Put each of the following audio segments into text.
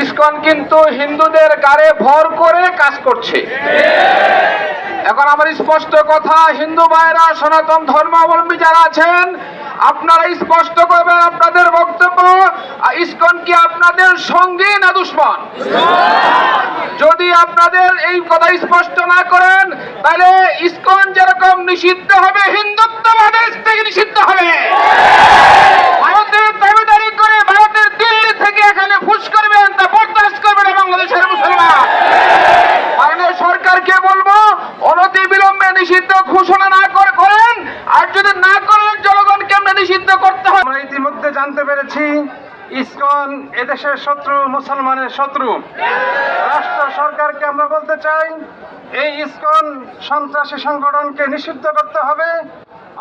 ISKCON কিন্তু হিন্দুদের গাড়ে ভর করে কাজ করছে। এখন আমার স্পষ্ট কথা, হিন্দু ভাইরা, সনাতন ধর্মাবলম্বী যারা আছেন, আপনারা স্পষ্ট করবেন আপনাদের বক্তব্য ইসকন কি আপনাদের সঙ্গী না দুশ্মন? যদি আপনাদের এই কথা স্পষ্ট না করেন, তাহলে ইসকন যেরকম নিষিদ্ধ হবে হিন্দুত্ব বাংলাদেশ থেকে নিষিদ্ধ হবে ভারতের দাবিদারি করে ভারতের দিল্লি থেকে এখানে ফুস করবেন তা বরদাস্ত করবে না বাংলাদেশের মুসলমান মাননীয় সরকারকে বলব অনতি বিলম্বে নিষিদ্ধ ঘোষণা না করে করেন আর যদি না করেন জনগণ কেমনে নিষিদ্ধ করতে হয় আমরা ইতিমধ্যে জানতে পেরেছি ইসকন এদেশের শত্রু মুসলমানের শত্রু। রাষ্ট্র সরকারকে আমরা বলতে চাই এই ইসকন সন্ত্রাসী সংগঠনকে নিষিদ্ধ করতে হবে।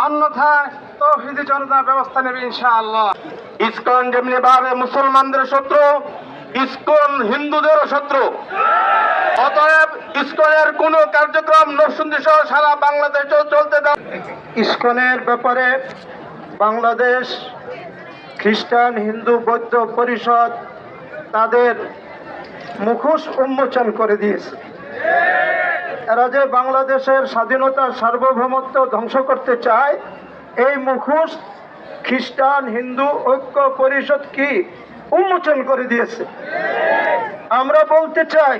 অন্যথায় তৌহিদি জনতা ব্যবস্থা নেবে ইনশাআল্লাহ। ইসকন যেমনি ভাবে মুসলমানদের শত্রু ইসকন হিন্দুদেরও শত্রু। অতএব ইসকনের কোন কার্যক্রম নরসিংদী সহ সারা বাংলাদেশে চলতে দেওয়া ইসকনের ব্যাপারে বাংলাদেশ খ্রিস্টান, হিন্দু, বৌদ্ধ পরিষদ তাদের মুখোশ উন্মোচন করে দিয়েছে। এরা যে বাংলাদেশের স্বাধীনতার সার্বভৌমত্ব ধ্বংস করতে চায়, এই মুখোশ খ্রিস্টান, হিন্দু ঐক্য পরিষদ কি উন্মোচন করে দিয়েছে? আমরা বলতে চাই,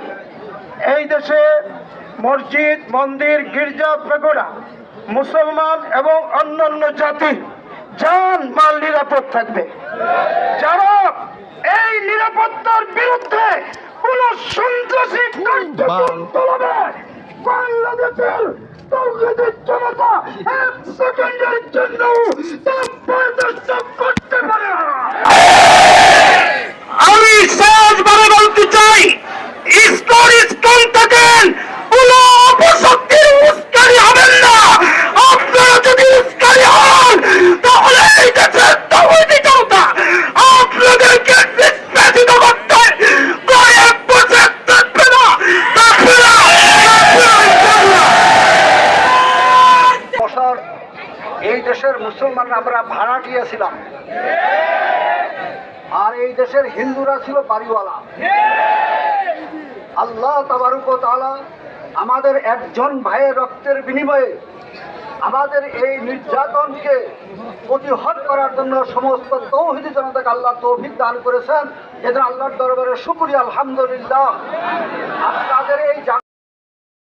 এই দেশে মসজিদ, মন্দির, গির্জা পেগোড়া মুসলমান এবং অন্যান্য জাতি যান মাল নিরাপদ থাকবে। যারা এই নিরাপত্তার বিরুদ্ধে কোন সন্ত্রাসী কার্যক্রম চালাবে বাংলাদেশের তৌহিদের জনতা এক সেকেন্ডের জন্য তা বরদাস্ত করতে পারে না আমি সহজভাবে বলতে চাই ইসকন ইসকন থাকেন কোন অপশক্তির উস্কানি হবেন না আপনারা যদি উস্কানি হন তাহলে এই দেশের তৌহিদি জনতা আপনাদেরকে নিষ্পেষিত করতে কয়েক বছর থাকবে না থাকবে না থাকবে না, ইনশাআল্লাহ। বছর এই দেশের মুসলমান আমরা ভাড়া গিয়েছিলাম আর এই দেশের হিন্দুরা ছিল বাড়িওয়ালা। আল্লাহ ও আমাদের একজন ভাইয়ের রক্তের বিনিময়ে আমাদের এই নির্যাতনকে প্রতিহত করার জন্য সমস্ত তৌহিদি জনতাকে আল্লাহ তৌফিক দান করেছেন। এদের আল্লাহর দরবারে শুকরিয়া, আলহামদুলিল্লাহ। আপনাদের এই